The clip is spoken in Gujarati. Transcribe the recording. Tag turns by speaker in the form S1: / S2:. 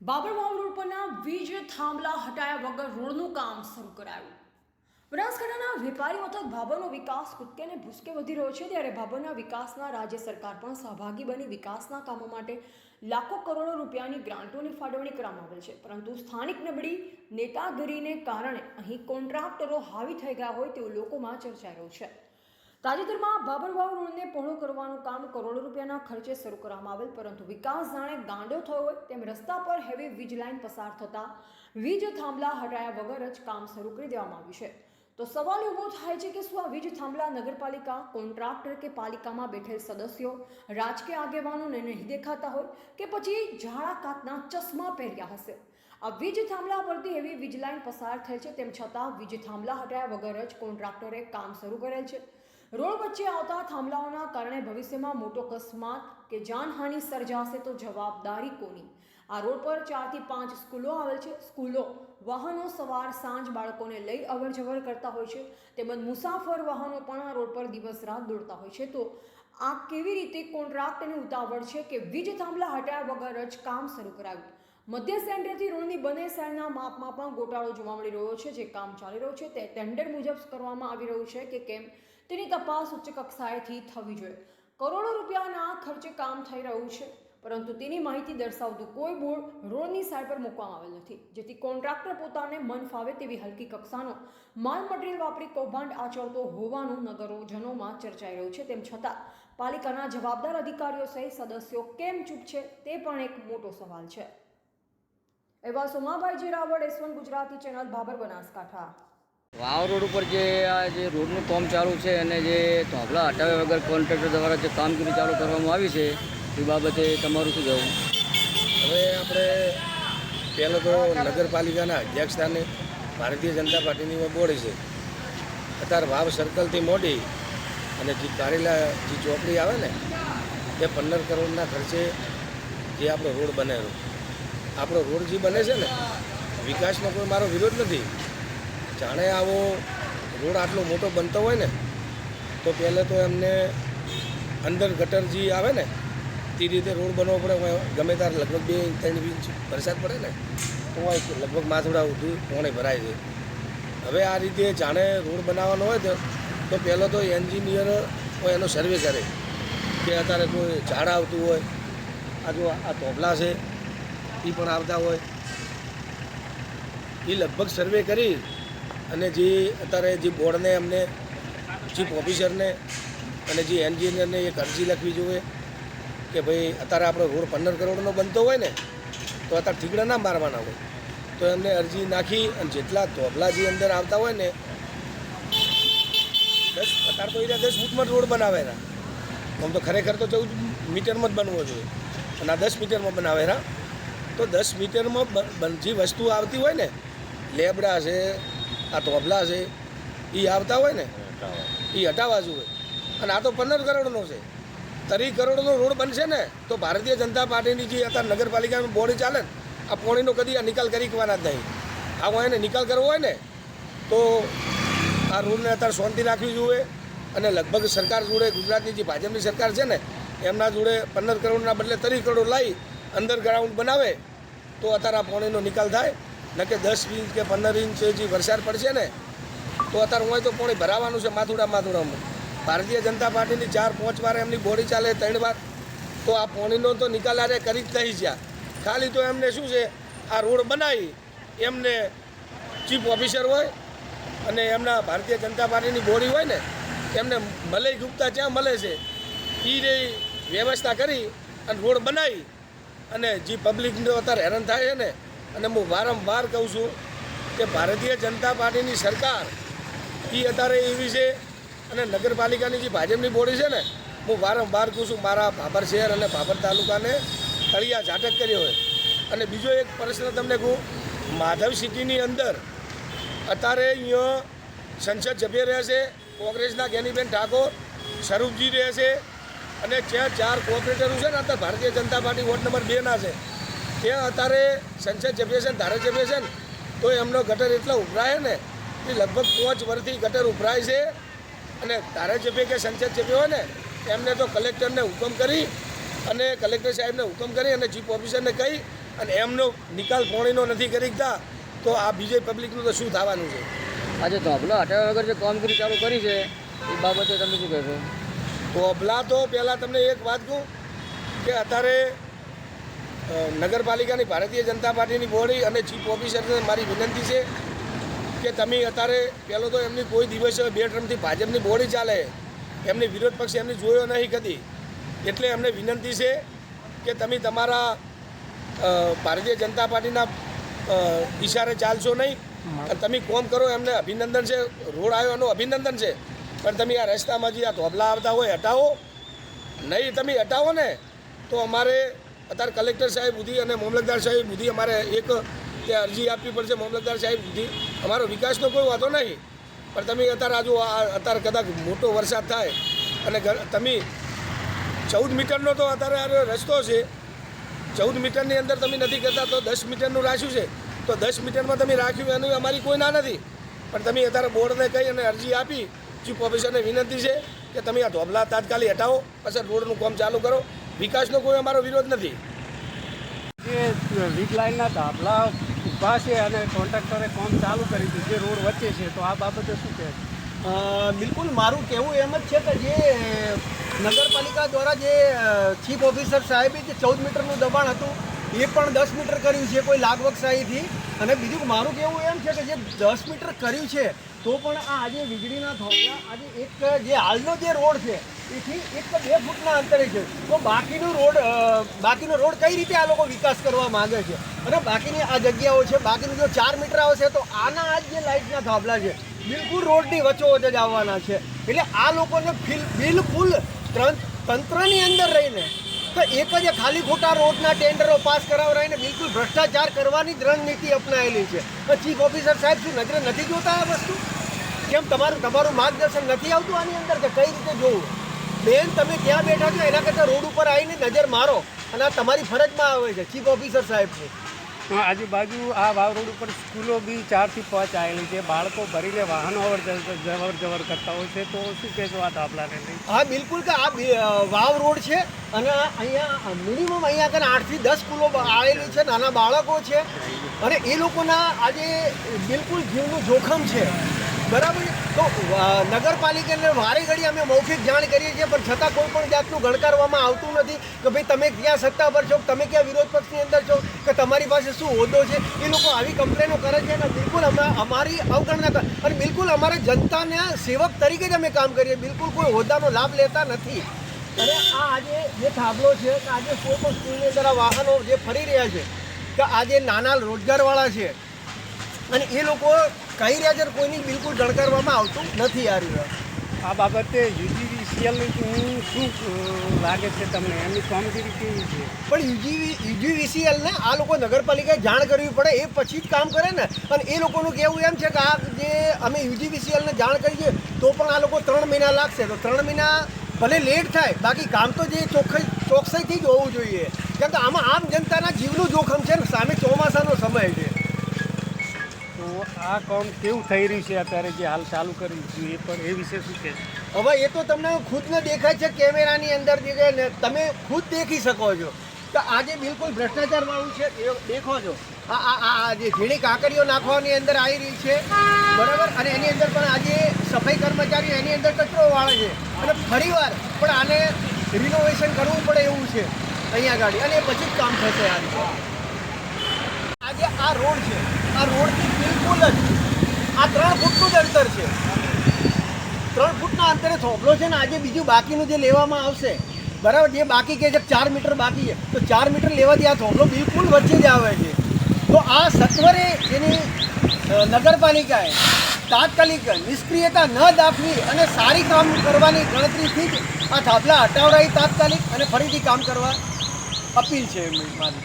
S1: બાબરવાવ રોડ પરના વીજ થાંભલા હટાયા વગર રોડનું કામ શરૂ કરાયું. બનાસકાંઠાના વેપારી મથક ભાભરનો વિકાસ કૂદકે ને ભૂસકે વધી રહ્યો છે ત્યારે ભાભરના વિકાસના રાજ્ય સરકાર પણ સહભાગી બની વિકાસના કામો માટે લાખો કરોડો રૂપિયાની ગ્રાન્ટોની ફાળવણી કરવામાં આવેલ છે. પરંતુ સ્થાનિક નબળી નેતાગીરીને કારણે અહીં કોન્ટ્રાક્ટરો હાવી થઈ ગયા હોય તેવું લોકોમાં ચર્ચાઈ રહ્યું છે. તાજેતરમાં બાબરવાવ રોડને પહોળો કરવાનું કામ કરોડો રૂપિયાના ખર્ચે શરૂ કરવામાં આવેલ, પરંતુ વિકાસ જાણે ગાંડો થયો હોય તેમ રસ્તા પર હેવી વીજ લાઇન પસાર થતા વીજ થાંભલા હટાયા વગર જ કામ શરૂ કરી દેવામાં આવ્યું છે. તો સવાલ ઊભો થાય છે કે શું આ વીજ થાંભલા નગરપાલિકા, કોન્ટ્રાક્ટર કે પાલિકામાં બેઠેલ સદસ્યો રાજકીય આગેવાનોને નહીં દેખાતા હોય કે પછી ઝાડા કાતના ચશ્મા પહેર્યા હશે? આ વીજ થાંભલા પરથી એવી વીજ લાઇન પસાર થઈ છે તેમ છતાં વીજ થાંભલા હટાયા વગર જ કોન્ટ્રાક્ટરે કામ શરૂ કરેલ છે. રોડ વચ્ચે આવતા થાંભલાઓના કારણે ભવિષ્યમાં મોટો અકસ્માત કે જાનહાનિ સર્જાશે તો જવાબદારી કોની? આ રોડ પર ચારથી પાંચ સ્કૂલો આવેલ છે. સ્કૂલો વાહનો સવાર સાંજ બાળકોને લઈ અવર જવર કરતા હોય છે. તેમજ મુસાફર વાહનો પણ આ રોડ પર દિવસ રાત દોડતા હોય છે. તો આ કેવી રીતે કોન્ટ્રાક્ટની ઉતાવળ છે કે વીજ થાંભલા હટાયા વગર જ કામ શરૂ કરાવ્યું મધ્ય સેન્ટરથી રોડની બંને સાઈડના માપમાં પણ ગોટાળો જોવા મળી રહ્યો છે, જે કામ ચાલી રહ્યું છે. તે ટેન્ડર મુજબ કરવામાં આવી રહ્યું છે કે કેમ તેની તપાસ ઉચ્ચ કક્ષાએથી થવી જોઈએ. કરોડો રૂપિયાના ખર્ચે કામ થઈ રહ્યું છે, પરંતુ તેની માહિતી દર્શાવતું કોઈ બોર્ડ રોડની સાઈડ પર મૂકવામાં આવેલ નથી, જેથી કોન્ટ્રાક્ટર પોતાને મન ફાવે તેવી હલકી કક્ષાનો માલ મટીરિયલ વાપરી કૌભાંડ આચરતો હોવાનું નગરોજનોમાં ચર્ચાઈ રહ્યું છે. તેમ છતાં, પાલિકાના જવાબદાર અધિકારીઓ સહિત સદસ્યો કેમ ચૂપ છે તે પણ એક મોટો સવાલ છે. એવા સોમાભાઈ જે Raval S one Gujarati channel Bhabhar Banaskantha.
S2: Vav road ઉપર જે આ જે રોડનું કામ ચાલુ છે અને જે ધોબલા હટાવ્યા વગર કોન્ટ્રાક્ટર દ્વારા જે કામગીરી ચાલુ કરવામાં આવી છે એ બાબતે તમારું શું કહેવું?
S3: હવે આપણે પહેલાં તો નગરપાલિકાના અધ્યક્ષ સ્થાને ભારતીય જનતા પાર્ટીની બોર્ડ છે. અત્યારે વાવ સર્કલથી મોડી અને જે કારેલા જે ચોકડી આવે ને એ પંદર કરોડના ખર્ચે જે આપણો રોડ બનેલો. આપણો રોડ જે બને છે ને, વિકાસનો કોઈ મારો વિરોધ નથી. જાણે આવો રોડ આટલો મોટો બનતો હોય ને, તો પહેલાં તો એમને અંદર ગટર જે આવે ને, તે રીતે રોડ બનવો પડે. ગમે ત્યારે લગભગ બે, ત્રણ ઇંચ વરસાદ પડે ને, તો લગભગ માથોડા સુધી પોણે ભરાય છે. હવે આ રીતે જાણે રોડ બનાવવાનો હોય તો તો પહેલો તો એન્જિનિયર હોય એનો સર્વે કરે કે અત્યારે કોઈ ઝાડ આવતું હોય. આ જો આ તોબલા છે એ પણ આવતા હોય. એ લગભગ સર્વે કરી અને જે અત્યારે જે બોર્ડને અમને ચીફ ઓફિસરને અને જે એન્જિનિયરને એક અરજી લખવી જોઈએ કે ભાઈ અત્યારે આપણો રોડ પંદર કરોડનો બનતો હોય ને, તો અત્યારે ઠીકડા ના મારવાના હોય. તો એમને અરજી નાખી અને જેટલા તોબલા જે અંદર આવતા હોય ને, દસ અત્યારે તો એ દસ ફૂટમાં રોડ બનાવેલા. આમ તો ખરેખર તો ચૌદ મીટરમાં જ બનવો જોઈએ. અને આ દસ મીટરમાં બનાવેલા. તો દસ મીટરમાં જે વસ્તુ આવતી હોય ને, લેબડા છે, આ તોબલા છે એ આવતા હોય ને એ હટાવવા જોઈએ અને આ તો પંદર કરોડનો છે. તરી કરોડનો રોડ બનશે ને, તો ભારતીય જનતા પાર્ટીની જે અત્યારે નગરપાલિકાનું બોડી ચાલે ને, આ પોણીનો કદી આ નિકાલ કરી શકવાના જ નહીં. આવો એને નિકાલ કરવો હોય ને, તો આ રોડને અત્યારે શાંતિ રાખવી જોઈએ અને લગભગ સરકાર જોડે, ગુજરાતની જે ભાજપની સરકાર છે ને, એમના જોડે પંદર કરોડના બદલે ત્રીસ કરોડ લાવી અંડરગ્રાઉન્ડ બનાવે તો અત્યારે આ પોણીનો નિકાલ થાય. ન કે દસ ઇંચ કે પંદર ઇંચ જે વરસાદ પડશે ને, તો અત્યારે હોય તો પોણી ભરાવાનું છે માથુડા માથુડામાં. ભારતીય જનતા પાર્ટીની ચાર પાંચ વાર એમની બોડી ચાલે ત્રણ વાર. તો આ પોણીનો તો નિકાલ આરે કરી જ નહીં જ્યાં ખાલી તો એમને શું છે, આ રોડ બનાવી એમને ચીફ ઓફિસર હોય અને એમના ભારતીય જનતા પાર્ટીની બોડી હોય ને, એમને મલય ગુપ્તા જ્યાં મળે છે એ વ્યવસ્થા કરી અને રોડ બનાવી. અને જે પબ્લિકનો અત્યારે હેરાન થાય છે ને, અને હું વારંવાર કહું છું કે ભારતીય જનતા પાર્ટીની સરકાર એ અત્યારે એવી છે અને નગરપાલિકાની જે ભાજપની બોડી છે ને, હું વારંવાર કહું છું મારા ભાભર શહેર અને ભાભર તાલુકાને તળિયા ઝાટક કર્યો હોય. અને બીજો એક પ્રશ્ન તમને કહું, માધવ સિટીની અંદર અત્યારે અહીંયા સંસદ સભ્ય રહે છે, કોંગ્રેસના જ્ઞાનીબેન ઠાકોર, સ્વરૂપજી રહે છે અને જ્યાં ચાર કોઓપરેટરો છે ને અત્યારે Bharatiya Janata party ward number બેના છે. ત્યાં અત્યારે સંસદ સભ્ય છે ને ધારાસભ્ય છે ને, તો એમનો ગટર એટલો ઉભરાય ને, કે લગભગ પાંચ વર્ષથી ગટર ઉભરાય છે. અને ધારાસભ્ય કે સંસદ સભ્ય હોય ને, એમને તો કલેક્ટરને હુકમ કરી અને કલેક્ટર સાહેબને હુકમ કરી અને ચીફ ઓફિસરને કહી અને એમનો નિકાલ પોણીનો નથી કરી દીધા તો આ બીજે પબ્લિકનું તો શું થવાનું છે?
S2: આજે ધોબલા હટાવ્યા વગર જે કામગીરી ચાલુ કરી છે, એ બાબતે તમે શું કહેશો?
S3: કોબલા તો પહેલાં તમને એક વાત કહું કે અત્યારે નગરપાલિકાની ભારતીય જનતા પાર્ટીની બોડી અને ચીફ ઓફિસરને મારી વિનંતી છે કે તમે અત્યારે પહેલો તો એમની કોઈ દિવસ બે ટર્મથી ભાજપની બોડી ચાલે એમની વિરોધ પક્ષ એમની જોયો નહીં કદી. એટલે એમને વિનંતી છે કે તમે તમારા ભારતીય જનતા પાર્ટીના ઈશારે ચાલશો નહીં. અને તમે કોમ કરો એમને અભિનંદન છે રોડ આવ્યો એનું અભિનંદન છે. પણ તમે આ રસ્તામાં જે આ ધોબલા આવતા હોય, હટાવો. નહીં તમે હટાવો ને, તો અમારે અત્યારે કલેક્ટર સાહેબ સુધી અને મામલતદાર સાહેબ સુધી અમારે એક તે અરજી આપવી પડશે. મામલતદાર સાહેબ સુધી અમારો વિકાસનો કોઈ વાંધો નહીં. પણ તમે અત્યારે આજુ અત્યારે કદાચ મોટો વરસાદ થાય અને તમે ચૌદ મીટરનો તો અત્યારે રસ્તો છે. ચૌદ મીટરની અંદર તમે નથી કરતા તો દસ મીટરનું રાખ્યું છે. તો દસ મીટરમાં તમે રાખ્યું, એનું અમારી કોઈ ના નથી. પણ તમે અત્યારે બોર્ડને કહી અને અરજી આપી ચીફ ઓફિસરને વિનંતી છે કે તમે આ ધોબલા તાત્કાલિક હટાવો પછી રોડનું કામ ચાલુ કરો. વિકાસનો કોઈ અમારો વિરોધ નથી.
S4: જે વીજ લાઇનના ધાબલા ઊભા છે અને કોન્ટ્રાક્ટરે કામ ચાલુ કરી દીધું જે રોડ વચ્ચે છે તો આ બાબતે શું કહે?
S5: બિલકુલ મારું કહેવું એમ જ છે કે જે નગરપાલિકા દ્વારા જે ચીફ ઓફિસર સાહેબે જે ચૌદ મીટરનું દબાણ હતું એ પણ દસ મીટર કર્યું છે કોઈ લાગવકશાહીથી અને બીજું મારું કહેવું એમ છે કે જે દસ મીટર કર્યું છે, તો પણ આ આજે વીજળીના થોભલા આજે એક જે હાલનો જે રોડ છે, એથી એક બે ફૂટના અંતરે છે. તો બાકીનો રોડ બાકીનો રોડ કઈ રીતે આ લોકો વિકાસ કરવા માંગે છે? અને બાકીની આ જગ્યાઓ છે, બાકીનું જો ચાર મીટર આવશે, તો આના આ જે લાઇટના થાંભલા છે, બિલકુલ રોડની વચ્ચોવચ્ચ જ આવવાના છે. એટલે આ લોકોને બિલકુલ તંત્રની અંદર રહીને તો એક જ ખાલી ખોટા રોડના ટેન્ડરો પાસ કરાવરાઈને બિલકુલ ભ્રષ્ટાચાર કરવાની જ રણનીતિ અપનાવેલી છે. તો ચીફ ઓફિસર સાહેબ શું, નજરે નથી જોતા આ વસ્તુ? કેમ તમારું તમારું માર્ગદર્શન નથી આવતું આની અંદર કે કઈ રીતે જોવું? બેન, તમે ત્યાં બેઠા છો, એના કરતાં રોડ ઉપર આવીને નજર મારો અને આ તમારી ફરજમાં આવે છે ચીફ ઓફિસર સાહેબની.
S4: આજુબાજુ આ વાવ રોડ ઉપર સ્કૂલો બી ચારથી પાંચ આવેલી છે. બાળકો ભરીને વાહનો અવર જવર કરતા હોય છે. તો શું કહેશો આ લઈ?
S5: હા, બિલકુલ કે આ વાવ રોડ છે અને અહીંયા મિનિમમ અહીંયા આગળ આઠથી દસ સ્કૂલો આવેલી છે. નાના બાળકો છે અને એ લોકોના આજે બિલકુલ જીવનું જોખમ છે. બરાબર તો નગરપાલિકાને વારે ઘડી અમે મૌખિક જાણ કરીએ છીએ, પણ છતાં કોઈ પણ જાતનું ગણકારવામાં આવતું નથી કે ભાઈ તમે ક્યાં સત્તા પર છો, તમે ક્યાં વિરોધ પક્ષની અંદર છો. કે તમારી પાસે શું હોદ્દો છે? એ લોકો આવી કમ્પ્લેનો કરે છે અને બિલકુલ અમે અમારી અવગણના કરે અને બિલકુલ અમારે જનતાના સેવક તરીકે જ અમે કામ કરીએ બિલકુલ કોઈ હોદ્દાનો લાભ લેતા નથી. અને આ આજે જે થાંભલો છે કે આજે કોઈ પણ સ્કૂલની અંદર વાહનો જે ફરી રહ્યા છે, કે આજે નાના રોજગારવાળા છે, અને એ લોકો કહી રહ્યા છે કોઈની બિલકુલ ગણકારવામાં આવતું નથી આ રહ્યું.
S4: આ બાબતે યુજીવીસીએલની શું લાગે છે તમને? એમની કામગીરી કેવી છે?
S5: પણ યુજી યુજીવીસીએલને આ લોકો નગરપાલિકાએ જાણ કરવી પડે, એ પછી જ કામ કરે ને. અને એ લોકોનું કહેવું એમ છે કે આ જે અમે યુજીવીસીએલને જાણ કરીએ, તો પણ આ લોકો ત્રણ મહિના લાગશે. તો ત્રણ મહિના ભલે લેટ થાય, બાકી કામ તો જે ચોખ્ખાઈ ચોકસાઈથી જ હોવું જોઈએ. કેમ કે આમાં આમ જનતાના જીવનું જોખમ છે ને, સામે ચોમાસાનો સમય છે.
S4: આ કામ કેવું થઈ રહ્યું છે અત્યારે જે હાલ ચાલુ કર્યું છે, એ પણ એ વિશે શું કહેશો?
S5: હવે એ તો તમને ખુદને દેખાય છે કેમેરાની અંદર જે તમે ખુદ દેખી શકો છો. તો આજે બિલકુલ ભ્રષ્ટાચાર વાળું છે, એ દેખો છો. આ આ જે ઝીણી કાકરીઓ નાખવાની અંદર આવી રહી છે, બરાબર? અને એની અંદર પણ આજે સફાઈ કર્મચારીઓ એની અંદર કચરો વાળે છે. અને ફરીવાર પણ આને રિનોવેશન કરવું પડે એવું છે, અહીંયા ગાડી. અને પછી જ કામ થશે આ રીતે. આજે આ રોડ છે, આ રોડથી બિલકુલ જ. આ ત્રણ ફૂટનું જ અંતર છે. ત્રણ ફૂટના અંતરે થોભલો છે ને, આજે બીજું બાકીનું જે લેવામાં આવશે, બરાબર, જે બાકી કે છે ચાર મીટર બાકી છે, તો ચાર મીટર લેવાથી આ થોભલો બિલકુલ વચ્ચે જ આવે છે. તો આ સત્વરે એની નગરપાલિકાએ તાત્કાલિક નિષ્ક્રિયતા ન દાખવી અને સારી કામ કરવાની ગણતરીથી જ આ થાંભલા હટાવડાવી તાત્કાલિક અને ફરીથી કામ કરવા અપીલ છે એમની મારી